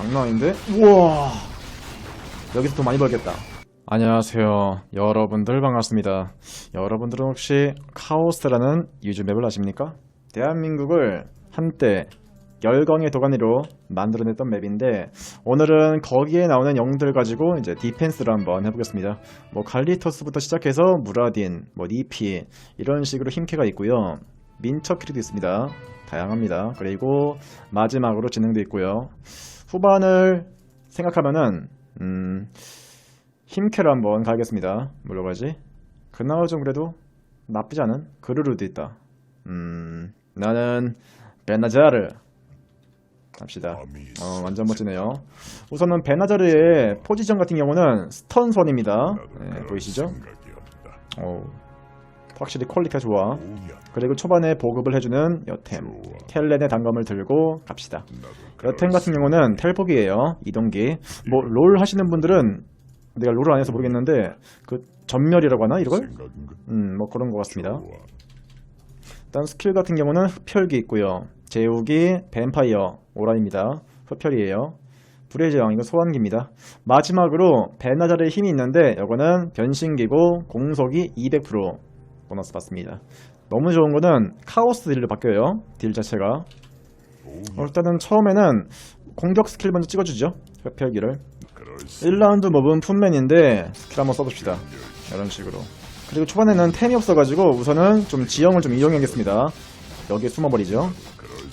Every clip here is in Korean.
장난 아닌데? 우와 여기서 돈 많이 벌겠다 안녕하세요 여러분들 반갑습니다 여러분들은 혹시 카오스라는 유즈 맵을 아십니까? 대한민국을 한때 열광의 도가니로 만들어냈던 맵인데 오늘은 거기에 나오는 영들 가지고 이제 디펜스를 한번 해보겠습니다. 뭐 갈리터스부터 시작해서 무라딘, 뭐 니피 이런 식으로 힘캐가 있고요. 민처키리도 있습니다. 다양합니다. 그리고 마지막으로 진행도 있고요. 후반을 생각하면은 음, 힘캐를 한번 가겠습니다. 뭘로 가지? 그나마 좀 그래도 나쁘지 않은 그르르도 있다. 음, 나는 베나자르 갑시다. 어, 완전 멋지네요. 우선은 베나자르의 포지션 같은 경우는 스턴 선입니다. 네, 보이시죠? 어, 확실히 퀄리티가 좋아. 그리고 초반에 보급을 해주는 여템. 텔렌의 단검을 들고 갑시다. 여템 같은 경우는 텔폭이에요. 이동기. 뭐 롤 하시는 분들은 내가 롤을 안 해서 모르겠는데 그 전멸이라고 하나 이걸? 음, 뭐 그런 것 같습니다. 일단 스킬 같은 경우는 흡혈기 있고요. 제우기, 뱀파이어, 오라입니다. 흡혈이에요. 불의 제왕, 이거 소환기입니다. 마지막으로 베나자르의 힘이 있는데 이거는 변신기고 공속이 200% 보너스 받습니다. 너무 좋은 거는 카오스 딜로 바뀌어요. 딜 자체가. 어, 일단은 처음에는 공격 스킬 먼저 찍어주죠. 흡혈기를. 1라운드 몹은 푼맨인데 스킬 한번 써봅시다. 이런 식으로. 그리고 초반에는 템이 없어가지고 우선은 좀 지형을 좀 이용하겠습니다. 여기에 숨어버리죠.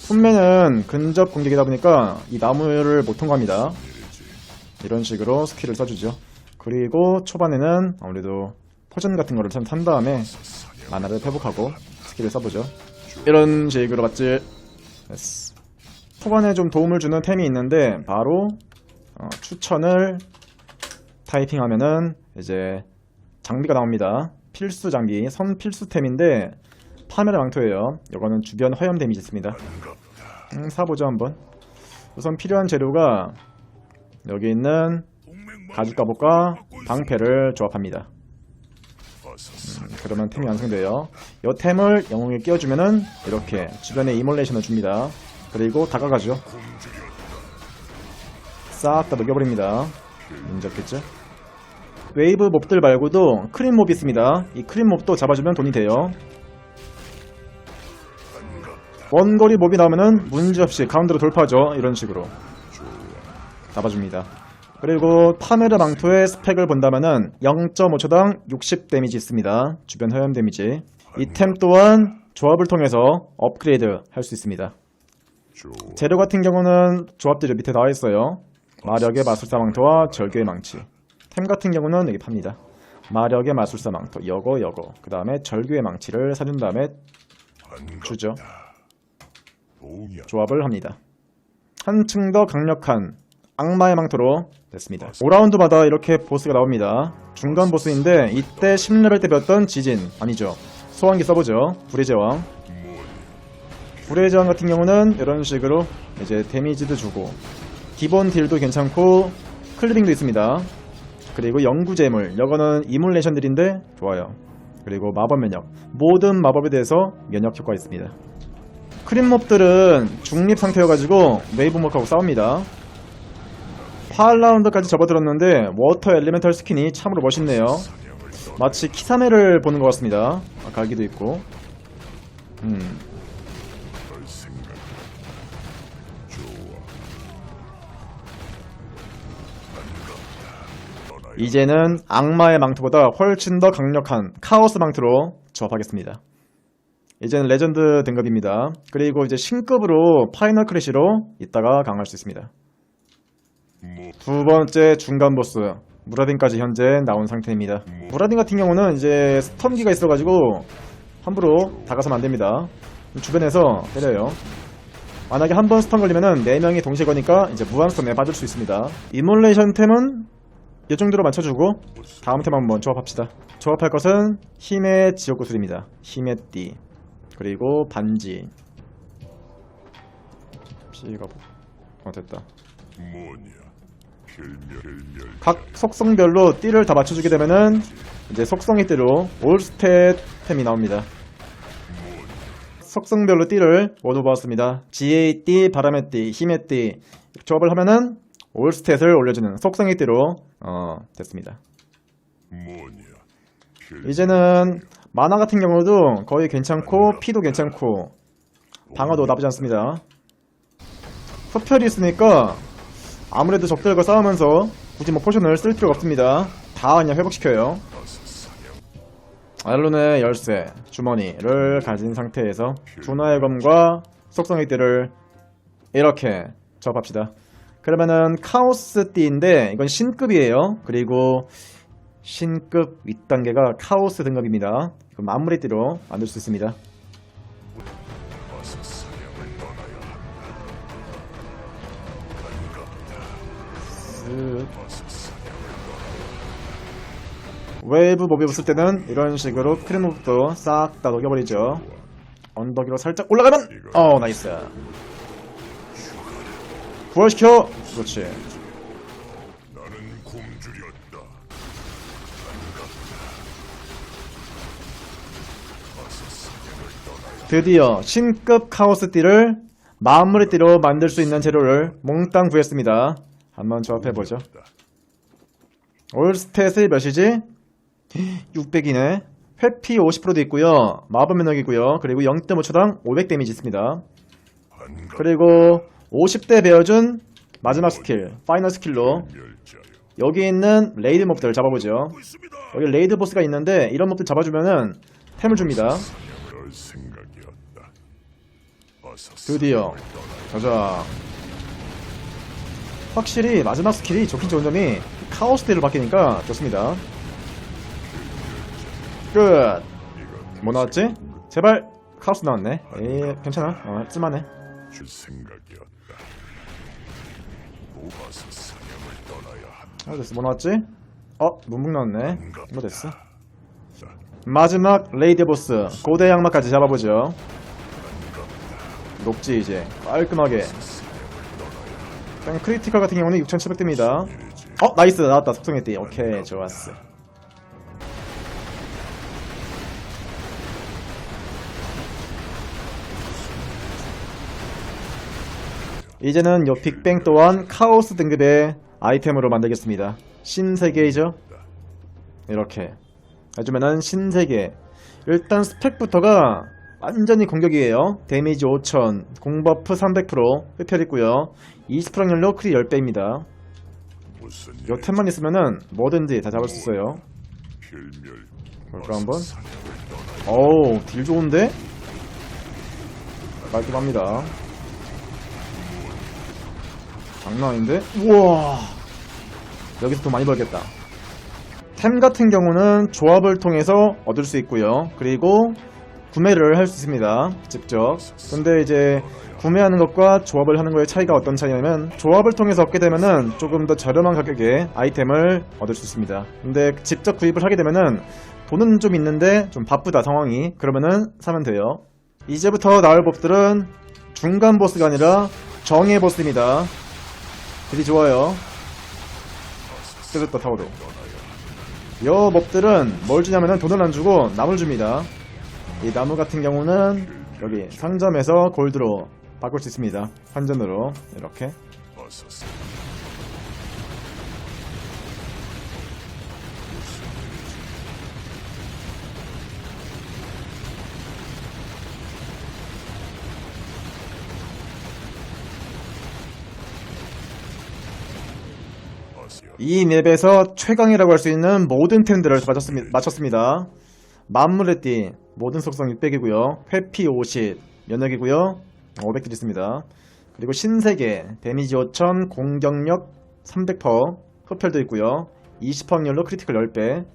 푼맨은 근접 공격이다 보니까 이 나무를 못 통과합니다. 이런 식으로 스킬을 써주죠. 그리고 초반에는 아무래도 포션 같은 거를 참 탄 다음에 만화를 회복하고 스킬을 써보죠. 이런 식으로 맞지? 됐어. 초반에 좀 도움을 주는 템이 있는데 바로 어, 추천을 타이핑하면은 이제 장비가 나옵니다. 필수 장비, 선 필수템인데 파멸의 망토예요. 이거는 주변 화염 데미지 있습니다. 음, 사보죠 한번. 우선 필요한 재료가 여기 있는 가죽 갑옷과 방패를 조합합니다. 음, 그러면 템이 완성돼요. 이 템을 영웅에 끼워주면은 이렇게 주변에 이몰레이션을 줍니다. 그리고 다가가죠. 싹 다 녹여버립니다. 문제없겠죠? 웨이브 몹들 말고도 크림 몹이 있습니다. 이 크림 몹도 잡아주면 돈이 돼요. 원거리 몹이 나오면은 문제없이 가운데로 돌파하죠. 이런 식으로. 잡아줍니다. 그리고 파메르 망토의 스펙을 본다면은 0.5초당 60 데미지 있습니다. 주변 화염 데미지. 이템 또한 조합을 통해서 업그레이드 할 수 있습니다. 재료 같은 경우는 조합들이 밑에 나와 있어요. 마력의 마술사 망토와 절규의 망치. 템 같은 경우는 여기 팝니다. 마력의 마술사 망토, 여거, 여거. 그 다음에 절규의 망치를 사준 다음에 주죠. 조합을 합니다. 한층 더 강력한 악마의 망토로 됐습니다. 5라운드마다 이렇게 보스가 나옵니다. 중간 보스인데 이때 10레벨 때 배웠던 지진 아니죠. 소환기 써보죠. 불의 제왕. 불의 제왕 같은 경우는 이런 식으로 이제 데미지도 주고 기본 딜도 괜찮고 클리빙도 있습니다. 그리고 영구재물 이거는 이몰레이션들인데 좋아요. 그리고 마법 면역 모든 마법에 대해서 면역 효과 있습니다. 크림몹들은 중립 상태여가지고 웨이브목하고 싸웁니다. 8라운드까지 접어들었는데 워터 엘리멘탈 스킨이 참으로 멋있네요. 마치 키사메를 보는 것 같습니다. 아, 갈기도 있고. 음. 이제는 악마의 망토보다 훨씬 더 강력한 카오스 망토로 조합하겠습니다. 이제는 레전드 등급입니다. 그리고 이제 신급으로 파이널 크래시로 이따가 강할 수 있습니다. 두 번째 중간 보스 무라딘까지 현재 나온 상태입니다. 무라딘 같은 경우는 이제 스턴기가 있어가지고 함부로 다가서면 안 됩니다. 주변에서 때려요. 만약에 한 번 스턴 걸리면은 4명이 동시에 거니까 이제 무한 스턴에 빠질 수 있습니다. 이몰레이션 템은 이 정도로 맞춰주고 다음 템 한번 조합합시다. 조합할 것은 힘의 지옥구슬입니다. 힘의 띠 그리고 반지 피가 어 됐다. 각 속성별로 띠를 다 맞춰주게 되면은 이제 속성의 띠로 올스탯 템이 나옵니다. 속성별로 띠를 모두 보았습니다. 지혜의 띠, 바람의 띠, 힘의 띠 조합을 하면은 올스탯을 올려주는 속성의 띠로 어, 됐습니다. 이제는 만화 같은 경우도 거의 괜찮고 피도 괜찮고 방어도 나쁘지 않습니다. 흡혈이 있으니까 아무래도 적들과 싸우면서 굳이 뭐 포션을 쓸 필요가 없습니다. 다 그냥 회복시켜요. 알론의 열쇠, 주머니를 가진 상태에서 분화의 검과 속성의 띠를 이렇게 접합시다. 그러면은 카오스 띠인데 이건 신급이에요. 그리고 신급 윗단계가 카오스 등급입니다. 그 마무리 띠로 만들 수 있습니다. 웨이브 몹이 없을 때는 이런 식으로 크레모부터 싹다 녹여버리죠. 언덕 위로 살짝 올라가면 어 나이스. 부활시켜. 그렇지. 드디어 신급 카오스 띠를 마무리 띠로 만들 수 있는 재료를 몽땅 구했습니다. 한번 조합해보죠. 한다. 올스탯이 몇이지? 600이네. 회피 50%도 있고요. 마법 면역이고요. 그리고 0.5초당 500 데미지 있습니다. 그리고 50대 베어준 마지막 스킬, 파이널 스킬로. 여기 있는 레이드 몹들 잡아보죠. 여기 레이드 보스가 있는데 이런 몹들 잡아주면은 템을 줍니다. 드디어 가자. 확실히 마지막 스킬이 좋긴 좋은 점이 카오스 딜로 바뀌니까 좋습니다. 끝. 뭐 나왔지? 제발 카오스 나왔네. 에이 괜찮아. 어 쓸만해. 줄. 어 됐어. 뭐 나왔지? 어 문북 나왔네. 뭐 됐어. 마지막 레이드 보스 고대 양마까지 잡아보죠. 녹지 이제 깔끔하게. 크리티컬 같은 경우는 6,700대입니다. 어 나이스 나왔다 속성의 띠. 오케이 좋았어. 이제는 요 빅뱅 또한 카오스 등급의 아이템으로 만들겠습니다. 신세계이죠? 이렇게 해주면은 신세계 일단 스펙부터가 완전히 공격이에요 데미지 5000 공버프 300% 흡혈 있고요 20% 확률로 크리 10배입니다 무슨 요 템만 있으면은 뭐든지 다 잡을 수 있어요 볼까 한번? 어우 딜 좋은데? 깔끔합니다 장난 아닌데? 우와. 여기서 돈 많이 벌겠다. 템 같은 경우는 조합을 통해서 얻을 수 있고요. 그리고 구매를 할 수 있습니다. 직접. 근데 이제 구매하는 것과 조합을 하는 거의 차이가 어떤 차이냐면 조합을 통해서 얻게 되면은 조금 더 저렴한 가격에 아이템을 얻을 수 있습니다. 근데 직접 구입을 하게 되면은 돈은 좀 있는데 좀 바쁘다 상황이. 그러면은 사면 돼요. 이제부터 나올 법들은 중간 보스가 아니라 정예 보스입니다 되게 좋아요. 뜨뜻다 타오르 여 몹들은 뭘 주냐면은 돈을 안 주고 나무를 줍니다. 이 나무 같은 경우는 여기 상점에서 골드로 바꿀 수 있습니다. 환전으로. 이렇게 이 맵에서 최강이라고 할 수 있는 모든 템들을 다 맞췄습니다. 만물의 띠 모든 속성 600이고요. 회피 50 면역이고요. 500딜 있습니다. 그리고 신세계 데미지 5000 공격력 300% 흡혈도 있고요. 20% 확률로 크리티컬 10배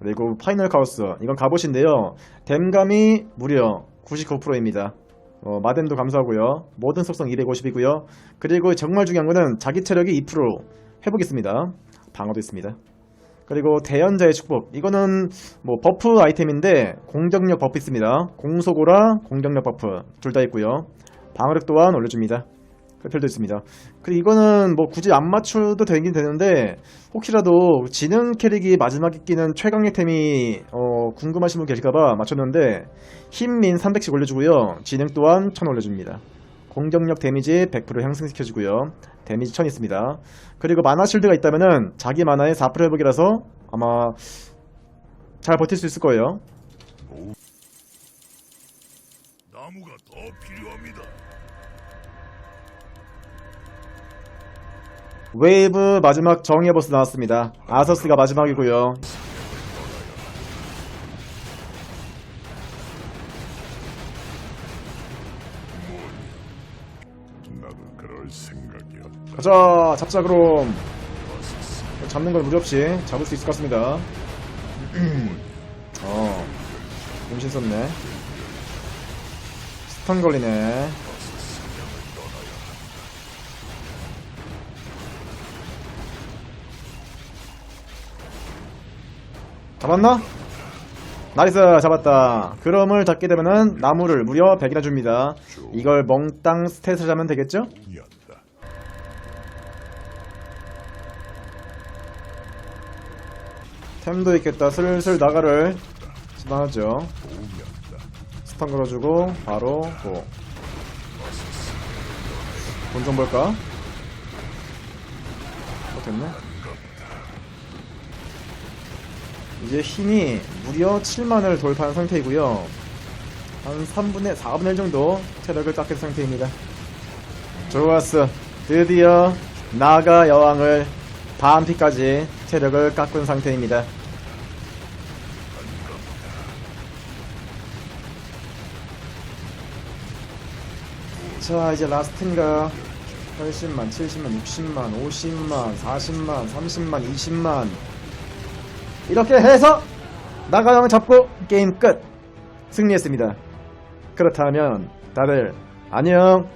그리고 파이널 카오스 이건 갑옷인데요. 댐감이 무려 99%입니다. 어, 마뎀도 감소하고요. 모든 속성 250이고요. 그리고 정말 중요한 거는 자기 체력이 2% 회복있습니다. 방어도 있습니다. 그리고 대연자의 축복. 이거는 뭐 버프 아이템인데 공격력 버프 있습니다. 공속오라 공격력 버프 둘 다 있고요. 방어력 또한 올려줍니다. 흡혈도 있습니다. 그리고 이거는 뭐 굳이 안 맞춰도 되긴 되는데 혹시라도 지능 캐릭이 마지막에 끼는 최강의 템이 어, 궁금하신 분 계실까봐 맞췄는데 힘민 300씩 올려주고요. 지능 또한 1000 올려줍니다. 공격력 데미지 100% 향상시켜주고요. 데미지 1000 있습니다. 그리고 마나 실드가 있다면은 자기 마나의 4% 회복이라서 아마 잘 버틸 수 있을 거예요. 나무가 더 필요합니다. 웨이브 마지막 정예 보스 나왔습니다. 아서스가 마지막이고요. 그럴 생각이었다. 가자 잡자 그럼 잡는 건 무리 없이 잡을 수 있을 것 같습니다. 어, 임신 썼네. 스턴 걸리네. 잡았나? 나이스 잡았다. 그럼을 잡게 되면은 나무를 무려 100이나 줍니다. 이걸 멍땅 스탯을 잡으면 되겠죠? 템도 있겠다. 슬슬 나가를. 도움이었다. 스턴 걸어주고 바로 고. 본좀 볼까? 어 됐네. 이제 힘이 무려 7만을 돌파한 상태이고요. 한 3분의 4분의 1 정도 체력을 깎은 상태입니다. 좋았어. 드디어 나가 여왕을 반피까지 체력을 깎은 상태입니다. 자 이제 라스트인가 80만 70만 60만 50만 40만 30만 20만 이렇게 해서 나가영을 잡고 게임 끝. 승리했습니다. 그렇다면 다들 안녕